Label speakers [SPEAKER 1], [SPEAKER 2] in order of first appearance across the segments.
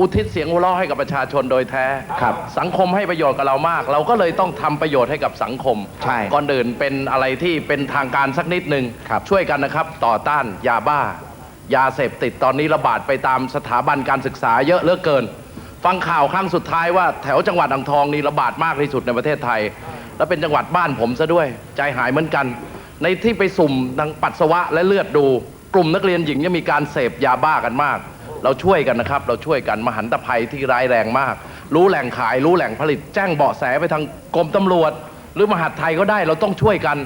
[SPEAKER 1] อุทิศเสียงหัวเราะให้กับประชาชนโดยแท้
[SPEAKER 2] ครับ
[SPEAKER 1] สังคมให้ประโยชน์กับเรามาก เราก็เลยต้องทำประโยชน์ให้กับสังคม
[SPEAKER 2] ใช่
[SPEAKER 1] ก่อนอื่นเป็นอะไรที่เป็นทางการสักนิดหนึ่ง
[SPEAKER 2] ครับ
[SPEAKER 1] ช่วยกันนะครับ ต่อต้านยาบ้า ยาเสพติดตอนนี้ระบาดไปตามสถาบันการศึกษาเยอะเหลือเกิน ฟังข่าวครั้งสุดท้ายว่าแถวจังหวัดอ่างทองนี่ระบาดมากที่สุดในประเทศไทย และเป็นจังหวัดบ้านผมซะด้วย ใจหายเหมือนกัน ในที่ไปสุ่มทางปัสสาวะและเลือดดู กลุ่มนักเรียนหญิงยังมีการเสพยาบ้ากันมาก เราช่วยกันนะครับ เราช่วยกันมหันตภัยที่ร้ายแรงมาก รู้แหล่งขาย รู้แหล่งผลิต แจ้งเบาะแสไปทางกรมตำรวจ หรือมหาดไทยก็ได้เราต้องช่วยกัน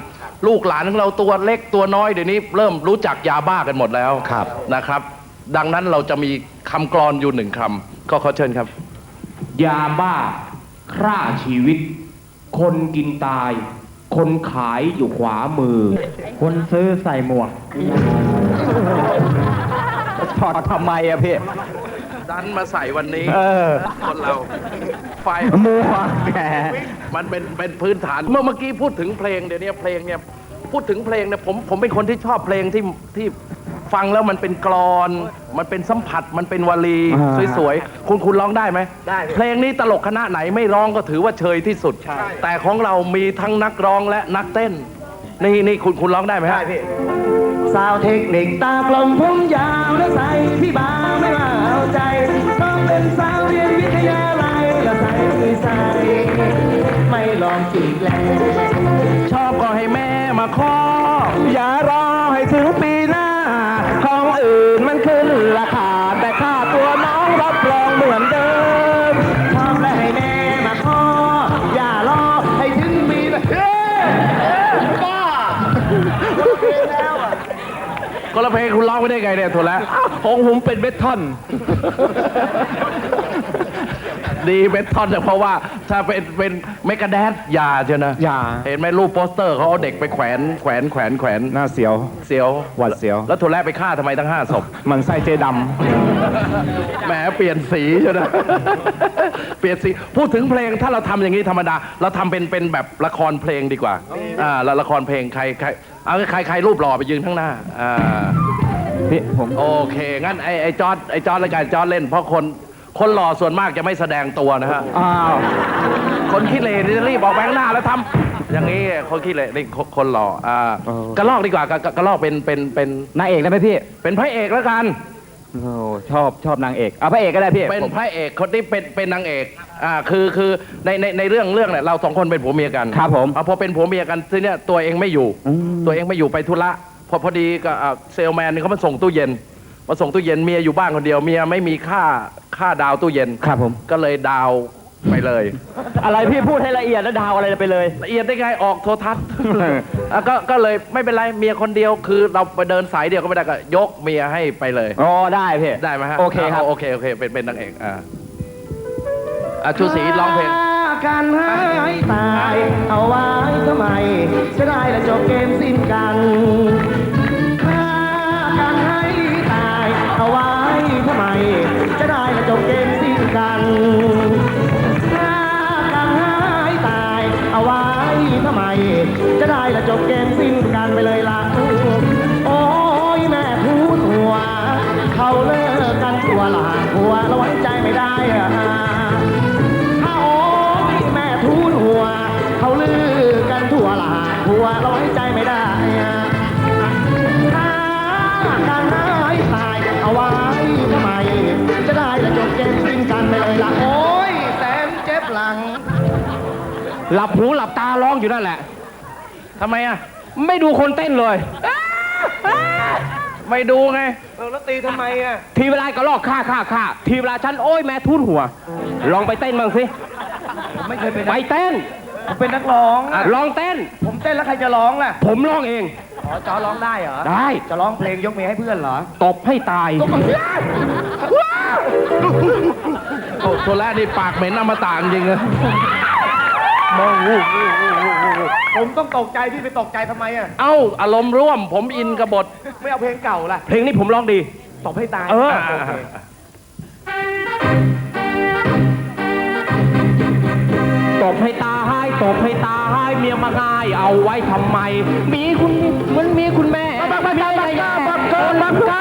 [SPEAKER 1] ลูกหลานของเราตัวเล็กตัวน้อยเดี๋ยวนี้ เริ่มรู้จักยาบ้ากันหมดแล้ว
[SPEAKER 2] ครับ
[SPEAKER 1] นะครับ ดังนั้นเราจะมีคำกรอนอยู่หนึ่งคำก็ขอเชิญครับ
[SPEAKER 3] ยาบ้าฆ่าชีวิต คนกินตาย คนขายอยู่ขวามือ
[SPEAKER 4] คนซื้อใส่หมวก
[SPEAKER 2] ถอดทำไมอะพี่
[SPEAKER 1] ดันมาใส่วันนี้
[SPEAKER 2] เออ
[SPEAKER 1] คนเราไฟ
[SPEAKER 2] มัวแหม
[SPEAKER 1] มันเป็นเป็นพื้นฐาน เมื่อเมื่อกี้พูดถึงเพลงเดี๋ยวนี้เพลงเนี่ยพูดถึงเพลงเนี่ยผมผมเป็นคนที่ชอบเพลงที่ที่ฟังแล้วมันเป็นกรอน มันเป็นสัมผัสมันเป็นวลี
[SPEAKER 2] อ่า
[SPEAKER 1] สวยๆคุณคุณร้องได้ไหมได้ เพลงนี้ตลกคณะไหนไม่ร้องก็ถือว่าเชยที่สุด แต่ของเรามีทั้งนักร้องและนักเต้น นี่นี่คุณคุณร้องได้ไหมฮะ
[SPEAKER 4] สาวเทคนิคตากลมผมยาวและใส่พี่บาไม่มาเอาใจต้องเป็นสาวเรียนวิทยาลัยและใส่ไม่ใส่ไม่ลองจีบแล้วชอบก็ให้แม่มาขออย่ารอให้ถึงปีหน้า ละ
[SPEAKER 1] เพลงคุณร้องไม่ได้ไงเนี่ยโทนแล้ว
[SPEAKER 4] ของผมเป็นเบททอน
[SPEAKER 1] ดีเบททอนเนี่ยเพราะว่าถ้าเป็นเป็นเมกาแดดยาเชียวนะ
[SPEAKER 2] อย่า
[SPEAKER 1] เห็นไหมรูปโปสเตอร์เขาเอาเด็กไปแขวนแขวนแขวนแขวน
[SPEAKER 2] หน้าเสียว
[SPEAKER 1] เสียว
[SPEAKER 2] หวัดเสียว
[SPEAKER 1] แล้วโทนแรกไปฆ่าทำไมตั้งห้าศพ
[SPEAKER 2] มันไส้เจด
[SPEAKER 1] แหมเปลี่ยนสีใช่ไหมเปลี่ยนสีพูดถึงเพลงถ้าเราทำอย่างนี้ธรรมดา เราทำเป็นเป็นแบบละครเพลงดีกว่าอ่าแล้วละครเพลงใครใครเอาใครใครรูปหล่อไปยืนข้างหน้าอ่าำ
[SPEAKER 2] พี่ผม
[SPEAKER 1] โอเค งั้นไอ้ไอ้จอร์ดไอ้จอร์ดรายการจอร์ดเล่นเพราะคน คนหล่อส่วนมากจะไม่แสดงตัวนะฮะ
[SPEAKER 2] อ้าว
[SPEAKER 1] คนขี้เหร่นี่จะรีบออกแบงหน้าแล้วทำอย่างนี้คนขี้เหร่นี่คนคนหล่ออ่ากระลอกดีกว่ากระกระกระลอกเป็นเป็นเป็น
[SPEAKER 2] นางเอกได้ไหมพี่
[SPEAKER 1] เป็นพระเอกแล้วกัน
[SPEAKER 2] โอ้ชอบชอบนางเอกเอาพระเอกก็ได้พี่
[SPEAKER 1] เป็น
[SPEAKER 2] ผม
[SPEAKER 1] พระเอกคนนี้เป็นเป็นนางเอกอ่าคือคือในในในเรื่องเรื่องเนี่ยเราสองคนเป็นผัวเมียกัน
[SPEAKER 2] ครับผม
[SPEAKER 1] อ่าพอเป็นผัวเมียกันทีเนี้ยตัวเองไม่อยู่
[SPEAKER 2] อืม
[SPEAKER 1] ตัวเองไม่อยู่ไปธุระพอพอดีก็อ่าเซลแมนนี่เขามาส่งตู้เย็น มาส่งตู้เย็นเมียอยู่บ้านคนเดียวเมียไม่มีค่าค่าดาวตู้เย็น
[SPEAKER 2] ครับผม
[SPEAKER 1] ก็เลยดาวไปเลย
[SPEAKER 4] อะไรพี่พูดให้ละเอียดแล้วดาวอะไรไปเลย
[SPEAKER 1] ละเอียดได้ไงออกโทรทัศน์ อะก็ก็เลยไม่เป็นไรเมียคนเดียวคือเราไปเดินสายเดียวก็ไม่ได้ก็ยกเมียให้ไปเลย
[SPEAKER 2] อ๋อได้พี่
[SPEAKER 1] ได้ไหมฮะ
[SPEAKER 2] โอเคครับา
[SPEAKER 1] โอเคโอเคเป็นเป็นนางเอกอ่าอะชูศรีร้องเพลง
[SPEAKER 4] กันหายตาย เอาไว้ทำไมจะได้และจบเกมสิ้นกัน จะได้ละจบเกมสิ้นกันฆ่ากันให้ตายเอาไว้ทำไม จะได้ละจบเกมสิ้นกันไปเลยล่ะโอ้ยแม่ทูนหัว เขาเลิกกันตัวหลาหัวแล้วไว้ใจไม่ได้อะถ้าโอ้ยแม่ทูนหัว เขาเลือกันทั่วหลาหัวเราไว้ใจไม่ได้อะถ้าการหายตายเอาไว้ จะได้จะจบเกมสิ้นกันไปเลยล่ะโอ้ยแสนเจ็บหลัง
[SPEAKER 3] หลับหูหลับตาร้องอยู่นั่นแหละ
[SPEAKER 1] ทำไมอะ
[SPEAKER 3] ไม่ดูคนเต้นเลย
[SPEAKER 1] ไม่ดูไง
[SPEAKER 4] เออแล้วตีทำไมอะ
[SPEAKER 3] ทีเวลาก็ลอกฆ่าฆ่าฆ่าทีเวลาฉันโอ้ยแม่ทุนหัว ลองไปเต้นบ้างสิ
[SPEAKER 4] ไม่เคยเป็น
[SPEAKER 3] ไปเต้น
[SPEAKER 4] ผมเป็นนักร้อง
[SPEAKER 3] อะลองเต้น
[SPEAKER 4] ผมเต้นแล้วใครจะร้องล่ะ
[SPEAKER 3] ผมร้องเอง
[SPEAKER 4] อ๋อจอร้องได้เหรอ
[SPEAKER 3] ได้
[SPEAKER 4] จะร้องเพลงยกเมียให้เพื่อนเหรอ
[SPEAKER 3] ตบให้ตาย
[SPEAKER 1] โอ้ ตัวแรกนี่ปากเหม็นอมตะจริงๆอะ
[SPEAKER 4] ผมต้องตกใจพี่ไปตกใจทำไมอะ
[SPEAKER 1] เอ้า อารมณ์ร่วม ผมอินกับบท
[SPEAKER 4] ไม่เอาเพลงเก่าล่ะ
[SPEAKER 3] เพลงนี้ผมร้องดี
[SPEAKER 4] ตบให้ตาย
[SPEAKER 3] เออ
[SPEAKER 4] โค
[SPEAKER 3] ตบให้ตาให้ตบให้ตาให้เมียมาง่าย เอาไว้ทำไม มีคุณเหมือนมีคุณแม่
[SPEAKER 1] บักบักบักบักบักบักเกินบักไก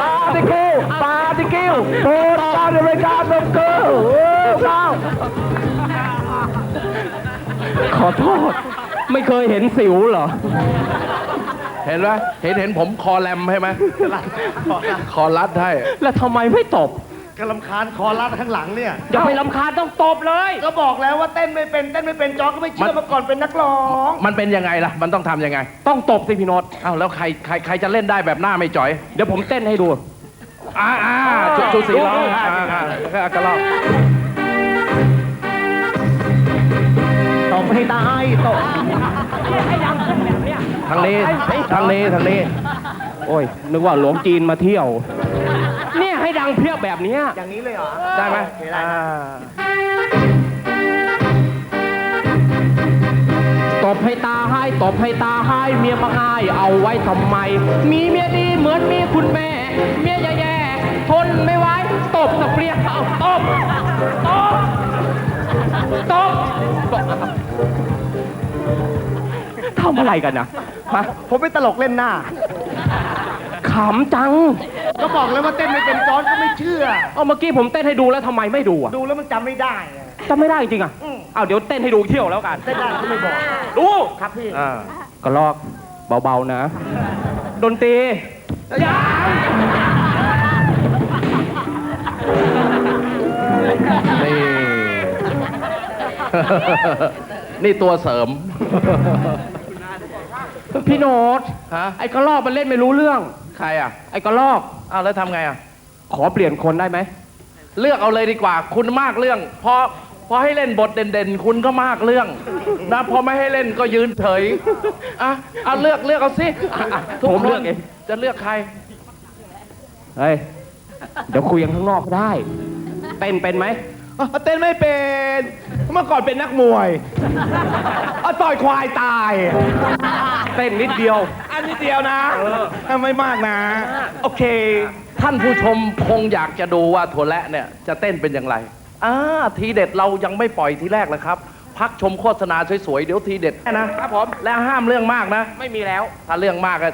[SPEAKER 1] ปาติกิวปาติกิว
[SPEAKER 3] โปรดการบริการดอกเตอร์โอ้ข้าวขอโทษ ไม่เคยเห็นสิวเหรอ
[SPEAKER 1] เห็นไหมเห็นเห็นผมคอแรมใช่ไหมคอรัดให้
[SPEAKER 3] แล้วทำไมไม่ตบ
[SPEAKER 4] กำลำคาญคอรัดข้างหลังเนี่ย
[SPEAKER 3] อย่าไปลำคาญต้องตบเลย
[SPEAKER 4] ก็บอกแล้วว่าเต้นไม่เป็นเต้นไม่เป็นจอร์จก็ไม่เชื่อมาก่อนเป็นนักร้อง
[SPEAKER 1] มันเป็นยังไงล่ะ มันต้องทำยังไง
[SPEAKER 3] ต้องตบสิพี่โนต
[SPEAKER 1] อ้าวแล้วใครใครใครจะเล่นได้แบบหน้าไม่จ่อย
[SPEAKER 3] เดี๋ยวผมเต้นให้ดู
[SPEAKER 1] อ่าอ่าชุชุสีร้องอ่าอ่าแล้วก็กระลอก
[SPEAKER 4] ตบให้ตายตบ
[SPEAKER 1] ทางนี้ทางนี้ทางนี้
[SPEAKER 3] โอ้ยนึกว่าหลวงจีนมาเที่ยวเนี่ยให้ดั งเพียบแบบเนี้ย
[SPEAKER 4] อย่างนี้เลยเหรอ
[SPEAKER 1] ได้ไหม
[SPEAKER 4] โอเคได้
[SPEAKER 1] อ่า
[SPEAKER 3] ตบให้ตาให้ตบให้ตาให้เมียมาง่าย เอาไว้ทำไม มีเมียดีเหมือนมีคุณแม่ เมียแย่ๆทนไม่ไหวตบสะเปรียกเอาตบตบตบทำอะไรกันนะฮะ
[SPEAKER 4] ผมเป็นตลกเล่นหน้า
[SPEAKER 3] ขำจัง
[SPEAKER 4] ก็บอกแล้วว่าเต้นไม่เป็นจอร์จก็ไม่เชื่อ
[SPEAKER 3] เอาเมื่อกี้ผมเต้นให้ดูแล้วทำไมไม่ดูอะ
[SPEAKER 4] ดูแล้วมันจำไม่ได้อะ
[SPEAKER 3] จำไม่ได้จริงๆอะ
[SPEAKER 4] อืม
[SPEAKER 3] เอาเดี๋ยวเต้นให้ดูเที่ยวแล้วกัน
[SPEAKER 4] เต้นได้ก็ไม่บอก
[SPEAKER 3] ดู
[SPEAKER 4] ครับพี่
[SPEAKER 1] อ่า
[SPEAKER 3] ก็ลอกเบาๆนะ ดนตรี
[SPEAKER 1] นี่ นี่ตัวเสริม
[SPEAKER 3] พี่โนต
[SPEAKER 1] ฮะ
[SPEAKER 3] ไอ้กระลอกมันเล่นไม่รู้เรื่อง
[SPEAKER 1] ใครอะ
[SPEAKER 3] ไอ้กระลอก
[SPEAKER 1] อ้าวแล้วทำไงอะ
[SPEAKER 3] ขอเปลี่ยนคนได้ไหม
[SPEAKER 1] เลือกเอาเลยดีกว่า คุณมากเรื่องพอพอให้เล่นบทเด่นๆ คุณก็มากเรื่อง นะพอไม่ให้เล่นก็ยืนเฉยอะเอาเลือกเลือกเอาสิอะอะทุ
[SPEAKER 3] ผม
[SPEAKER 1] คน
[SPEAKER 3] เลือกเอง
[SPEAKER 1] จะเลือกใคร
[SPEAKER 3] เฮ้ย เดี๋ยวคุยกันข้างนอกได้ เต้นเป็นไหม
[SPEAKER 5] เต้นไม่เป็น เมื่อก่อนเป็นนักมวยเอาต่อยควายตาย
[SPEAKER 3] เต้นนิดเดียว
[SPEAKER 5] อันนี้เดียวนะไม่มากนะ โอเค
[SPEAKER 1] ท่านผู้ชมคงอยากจะดูว่าถั่วและเนี่ยจะเต้นเป็นอย่างไรอ่าทีเด็ดเรายังไม่ปล่อยทีแรกเลยครับ พักชมโฆษณาสวยๆ เดี๋ยวทีเด็ดนะครับผมและห้ามเรื่องมากนะ
[SPEAKER 3] ไม่มีแล้ว
[SPEAKER 1] ถ้าเรื่องมากอะ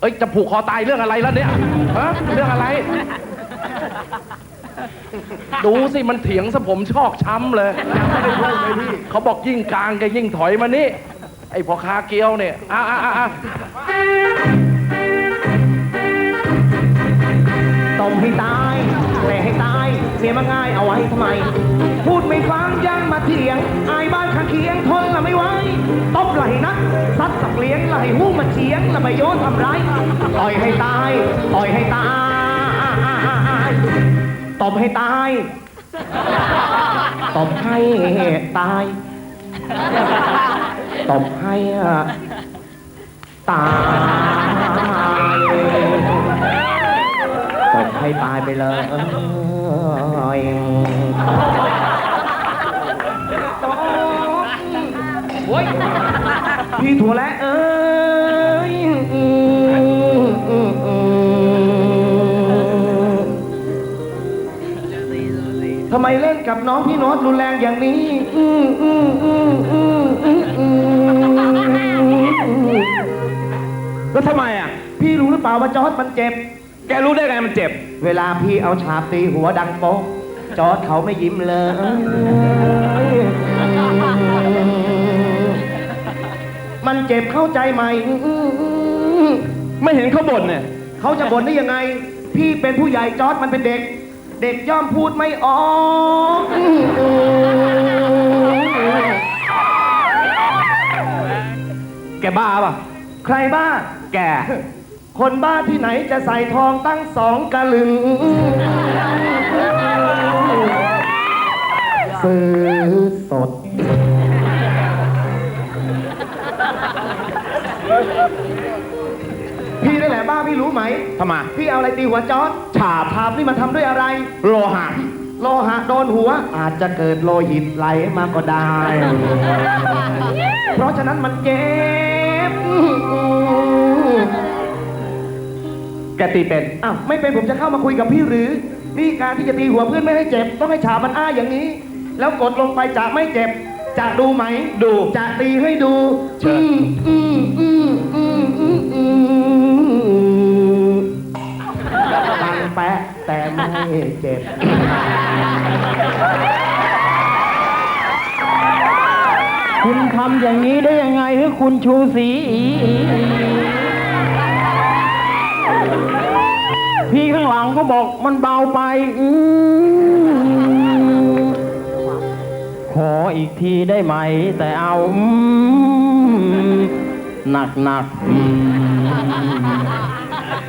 [SPEAKER 1] เอ้ยจะผูกคอตายเรื่องอะไรแล้วเนี่ยฮะเรื่องอะไร ดูสิมันเถียงซะผมชอกช้ำเลย เขาบอกยิ่งกลางก็ยิ่งถอยมานี่ ไอ้พ่อค้าเกียวเนี่ยอะอะอะอะ
[SPEAKER 4] ตบให้ตายแต่ให้ตายเมียมาง่ายเอาไว้ทำไม พูดไม่ฟังยังมาเถียง อายบ้านข้างเคียงทนละไม่ไหวตบไหลนักซัดสักเลี้ยงไหลหูมาเฉียงละไม่โยนทำร้ายต่อยให้ตายต่อยให้ตายตบให้ตายตบให้ตาย ตบให้ตายตบให้ตายไปเลยพี่ถั่วและเอ้ยทำไมเล่นกับน้องพี่โน้ตรุนแรงอย่างนี้
[SPEAKER 5] แล้วทำไมอะ
[SPEAKER 4] พี่รู้หรือเปล่าว่าจอร์ดมันเจ็บ
[SPEAKER 5] แกรู้ได้ไงมันเจ็บ
[SPEAKER 4] เวลาพี่เอาฉาบตีหัวดังโป๊กจอร์ดเขาไม่ยิ้มเลย มันเจ็บเข้าใจไหม
[SPEAKER 5] ไม่เห็นเขาบ่นเนี่ย
[SPEAKER 4] เขาจะบ่นได้ยังไง พี่เป็นผู้ใหญ่จอร์ดมันเป็นเด็ก เด็กย่อมพูดไม่ออก
[SPEAKER 5] แกบ้าป่ะ
[SPEAKER 4] ใครบ้า
[SPEAKER 5] แก
[SPEAKER 4] คนบ้าที่ไหนจะใส่ทองตั้งสองกะลึง ซื้อสด พี่นั่นแหละบ้าพี่รู้ไหม
[SPEAKER 5] ทำไม
[SPEAKER 4] พี่เอาอะไรตีหัวจอร์ด
[SPEAKER 5] ฉาบ
[SPEAKER 4] ถามนี่มาทำด้วยอะไร
[SPEAKER 5] โลหะ
[SPEAKER 4] โลหะโดนหัว อาจจะเกิดโลหิตไหลมาก็ได้ เพราะฉะนั้นมันเจ็ บ
[SPEAKER 5] แกตีเป็น
[SPEAKER 4] อ้าว ไม่เป็นผมจะเข้ามาคุยกับพี่หรือ นี่การที่จะตีหัวเพื่อนไม่ให้เจ็บ ต้องให้ฉาบมันอ้าอย่างนี้ แล้วกดลงไปจะไม่เจ็บ จะดูไหม
[SPEAKER 5] ดู
[SPEAKER 4] จะตีให้ดู
[SPEAKER 5] เชิญ
[SPEAKER 4] อืมอืมอืมอืมอืมอืมตังแปะแต่ไม่เจ็บ
[SPEAKER 2] คุณทำอย่างนี้ได้ยังไงให้คุณชูศรีพี่ข้างหลังก็บอกมันเบาไปอืมขออีกทีได้ไหม แต่เอาอืมหนักหนักๆอืม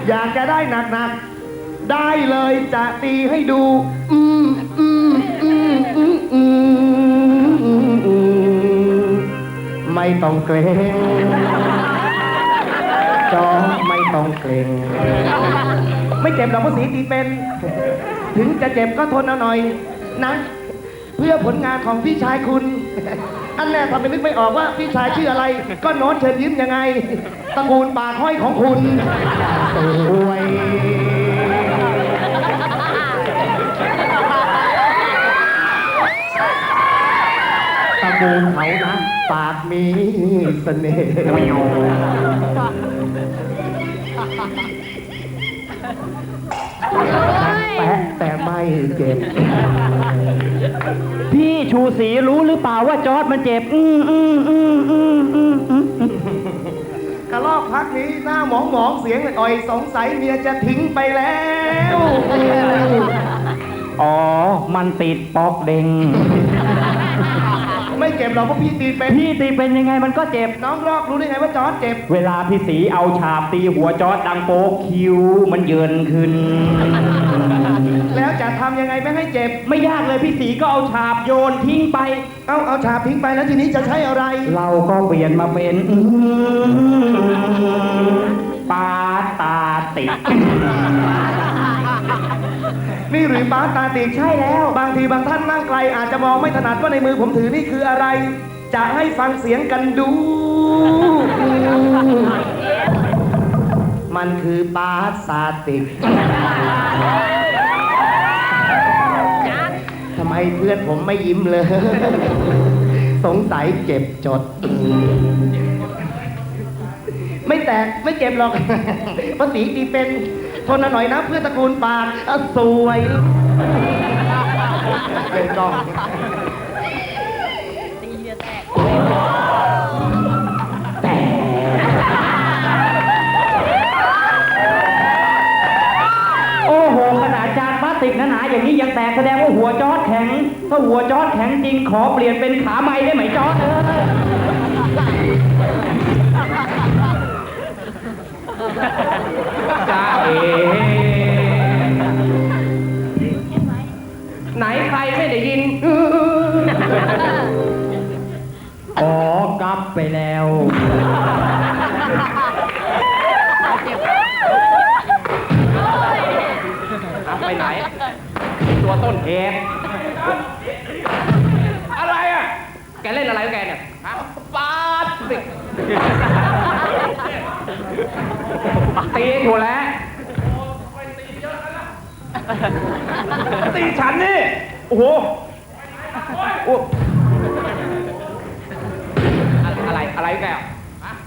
[SPEAKER 4] อยากจะได้หนักๆ ได้เลยจะตีให้ดู อืมอืมอืมอืมอืม ไม่ต้องเกรงจอไม่ต้องเกรงไม่เจ็บหรอกเพราะสีตีเป็น ถึงจะเจ็บก็ทนเอาหน่อยนะ เพื่อผลงานของพี่ชายคุณ อันแน่ทำเป็นนึกไม่ออกว่าพี่ชายชื่ออะไร ก็โน้ตเชิญยิ้มยังไงตระกูลปากห้อยของคุณสวยตระกูลเขานะ ปากมีเสน่ห์แปะแต่ไม่เจ็บ
[SPEAKER 2] พี่ชูศรีรู้หรือเปล่าว่าจอร์ดมันเจ็บ อืมอืมอืมอืมอืมอืม
[SPEAKER 4] กระลอกพักนี้หน้าหมองหมองๆเสียงอ่อยสงสัยเมียจะทิ้งไปแล้ว
[SPEAKER 2] อ๋อ มันติดปอกเด้ง
[SPEAKER 4] เจ็บหรอกเพราะพี่ตีเป็น
[SPEAKER 2] พี่ตีเป็นยังไงมันก็เจ็บ
[SPEAKER 4] น้องรอกรู้ได้ไงว่าจอร์ดเจ็บ
[SPEAKER 2] เวลาพี่สีเอาฉาบตีหัวจอร์ดดังโป๊กคิ้วมันเยินขึ้น
[SPEAKER 4] แล้วจะทำยังไงไม่ให้เจ็บ
[SPEAKER 2] ไม่ยากเลยพี่สีก็เอาฉาบโยนทิ้งไป
[SPEAKER 4] เอาเอาฉาบทิ้งไปแล้วทีนี้จะใช้อะไร
[SPEAKER 2] เราก็เปลี่ยนมาเป็นอื้อหือปาตาติก
[SPEAKER 4] นี่หรือป้าตาติกใช่แล้ว บางทีบางท่านนั่งไกลอาจจะมองไม่ถนัดว่าในมือผมถือนี่คืออะไร จะให้ฟังเสียงกันดู มันคือปาสาติกทำไมเพื่อนผมไม่ยิ้มเลย สงสัยเจ็บจด ไม่แตกไม่เจ็บหรอกภาษีตีเป็น ทนหน่อยนะเพื่อตระกูลปากอะสวยเป็นกล้อง
[SPEAKER 2] โอ้โหขนาดจานพลาสติกหนาๆอย่างนี้ยังแตกแสดงว่าหัวจอดแข็ง ถ้าหัวจอดแข็งจริงขอเปลี่ยนเป็นขาไม้ได้ไหมจอดเออ จ้าเอไหนใครไม่ได้ยินอ๋อกลับไปแล้วเอาไปไหนตัวต้นเหตุอะไรอะ แกเล่นอะไรของแกเนี่ยฮะปาดสิ ตีถูกแล้ว
[SPEAKER 3] ตีฉันนี่ โอ้โห
[SPEAKER 2] โอ้อะไรอะไรของแกอะ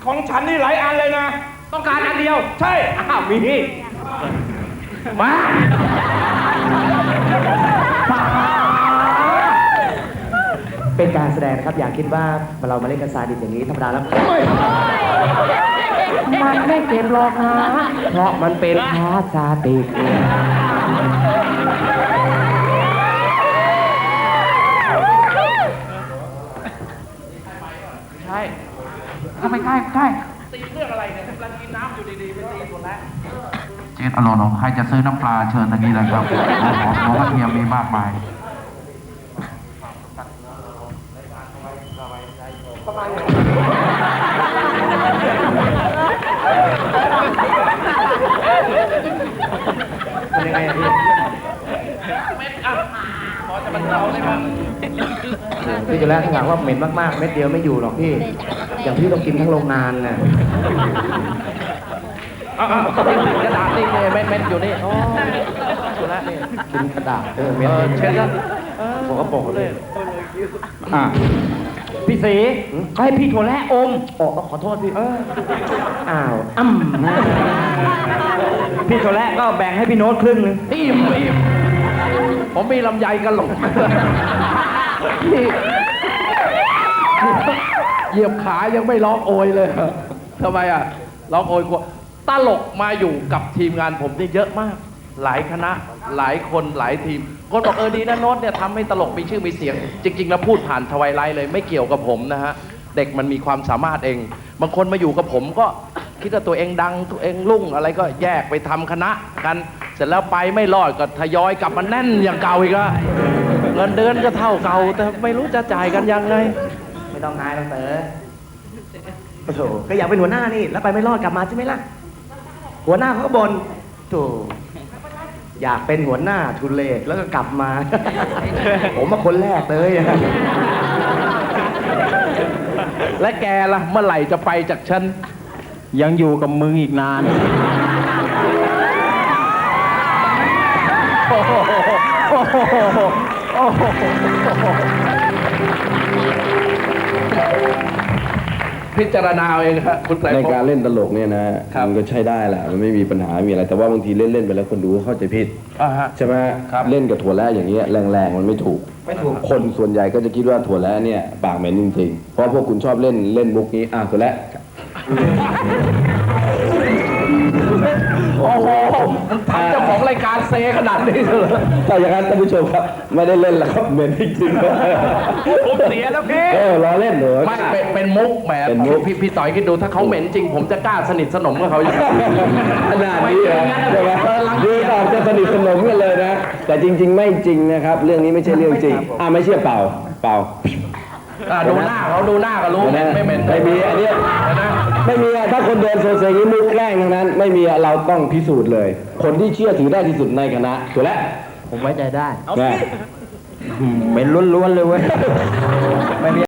[SPEAKER 3] ของฉันนี่หลายอันเลยนะ
[SPEAKER 2] ต้องการอันเดียว
[SPEAKER 3] ใช่
[SPEAKER 2] อ้าว มี มา
[SPEAKER 4] เป็นการแสดงครับ อย่าคิดว่าเรามาเล่นกันซาดิสอย่างนี้ธรรมดาแล้ว
[SPEAKER 2] มันไม่เจ็บหรอกนะ เพราะมันเป็นพลาติกใช่ทำไมใกล้ใช่ตี
[SPEAKER 1] เรื่องอะไรเนี่ยกำลังกินน้ำอยู่ดีๆไปตีหมดแล้วเจ็ดอโลนใครจะซื้อน้ำปลาเชิญทางนี้เลยครับหอมกระเทียมมีมากมาย
[SPEAKER 4] เป็นยังไงอะพี่พี่จะแล้วถ้าหากว่าเหม็นมากๆ เม็ดเดียวไม่อยู่หรอกพี่ อย่างพี่ต้องกินทั้งโรงงานน่ะ
[SPEAKER 1] กระดาษนี่เม็ดเม็ดอยู่นี่โอ้อยู่แล้วนี่
[SPEAKER 4] กินกระดาษเออ
[SPEAKER 1] เอ
[SPEAKER 4] เม็ด
[SPEAKER 1] อเช็ดแล้ว
[SPEAKER 4] ผมก็ปกเลย
[SPEAKER 3] อะ พี่สีเขาให้พี่ถั่วแระอม
[SPEAKER 4] อ๋อขอโทษพี่อ้าวอ้ำนะ
[SPEAKER 3] พี่ถั่วแระก็แบ่งให้พี่โน้ตครึ่งนึง
[SPEAKER 1] อิ่มอิ่มผมมีลำไยกันหลงนี่เหยียบขายังไม่ร้องโอยเลยทำไมอะร้องโอยกลัวตลกมาอยู่กับทีมงานผมนี่เยอะมาก หลายคณะหลายคนหลายทีม คนบอกเออดีนะโน้ตเนี่ยทำให้ตลกมีชื่อมีเสียง จริง ๆ แล้วพูดผ่านทวายไลท์เลยไม่เกี่ยวกับผมนะฮะ เด็กมันมีความสามารถเอง บางคนมาอยู่กับผมก็คิดว่าตัวเองดังตัวเองรุ่งอะไรก็แยกไปทำคณะกัน เสร็จแล้วไปไม่รอดก็ทยอยกลับมาแน่นอย่างเก่าอีกอะเงินเดือนก็เท่าเก่า แต่ไม่รู้จะจ่ายกันยังไง
[SPEAKER 4] ไม่ต้องนายหรอกเต๋อโอ้โถก็อยากเป็นหัวหน้านี่ แล้วไปไม่รอดกลับมาใช่ไหมล่ะ หัวหน้าเขาก็บน่นโถ อยากเป็นหัวหน้าทุเลศแล้วก็กลับมา ผมมาคนแรกเลย
[SPEAKER 1] และแกล่ะ เมื่อไหร่จะไปจากฉัน
[SPEAKER 3] ยังอยู่กับมึงอีกนาน
[SPEAKER 1] พิจารณาเอาเองครับคุณไตร
[SPEAKER 6] ใน
[SPEAKER 1] ภพ
[SPEAKER 6] การเล่นตลกเนี่ยนะครับ มันก็ใช้ได้แหละมันไม่มีปัญหามีอะไร แต่ว่าบางทีเล่น ๆ ไปแล้วคนดูก็เข้าใจผิด
[SPEAKER 1] อ่าฮะ
[SPEAKER 6] ใช่ไหม
[SPEAKER 1] ครับ
[SPEAKER 6] เล่นกับถั่วแระอย่างเงี้ยแรงๆมันไม่ถูก
[SPEAKER 4] ไม่ถูก
[SPEAKER 6] คนส่วนใหญ่ก็จะคิดว่าถั่วแระเนี่ยปากเหม็นจริงๆ เพราะพวกคุณชอบเล่นเล่นมุกนี้อะถั่วแระ
[SPEAKER 1] โอ้โหมันทำเจ้าของรายการเซขนาดนี้เลยเหรอ
[SPEAKER 6] ถ้าอย่างนั้นท่านผู้ชมครับ ไม่ได้เล่นแล้วครับเหม็นจริงๆ
[SPEAKER 1] ผมเสียแล้วพี่
[SPEAKER 6] เออล้อเล่นเหรอ
[SPEAKER 1] ไม่เป็นเป็นมุกแหม
[SPEAKER 6] เป็นมุก
[SPEAKER 1] พี่พี่ต่อยคิดดูถ้าเขาเหม็นจริง ผมจะกล้าสนิทสนมกับเขาอย่าง
[SPEAKER 6] ขนาดนี้เหรอใช่ไหมดูออกจะสนิทสนมกันเลยนะ แต่จริง ๆ ไม่จริงนะครับ เรื่องนี้ไม่ใช่เรื่องจริง อะไม่เชื่อเปล่า เปล่า
[SPEAKER 1] อ่าดูหน้าเขาดูหน้าก็รู้เหม็นไม่เหม็น
[SPEAKER 6] ไม่มีอันเนี้ย
[SPEAKER 1] นะ
[SPEAKER 6] ไม่มีอะถ้าคนเดินโซเซนี้มุกแกล้งทั้งนั้น ไม่มีอะเราต้องพิสูจน์เลย คนที่เชื่อถือได้ที่สุดในคณะถูกแล้ว
[SPEAKER 3] ผมไว้ใจได้
[SPEAKER 6] แน่
[SPEAKER 3] เป็นล้วนๆเลยเว้ย